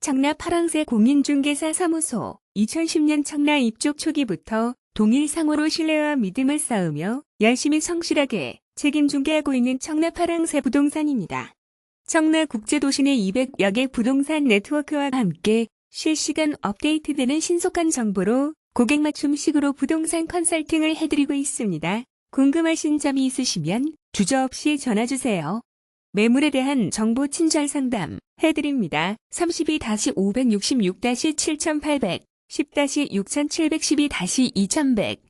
청라 파랑새 공인중개사 사무소 2010년 청라 입주 초기부터 동일 상호로 신뢰와 믿음을 쌓으며 열심히 성실하게 책임 중개하고 있는 청라 파랑새 부동산입니다. 청라 국제도시 내 200여 개 부동산 네트워크와 함께 실시간 업데이트되는 신속한 정보로 고객 맞춤식으로 부동산 컨설팅을 해드리고 있습니다. 궁금하신 점이 있으시면 주저없이 전화주세요. 매물에 대한 정보 친절 상담 해드립니다. 32-566-7800, 10-6712-2100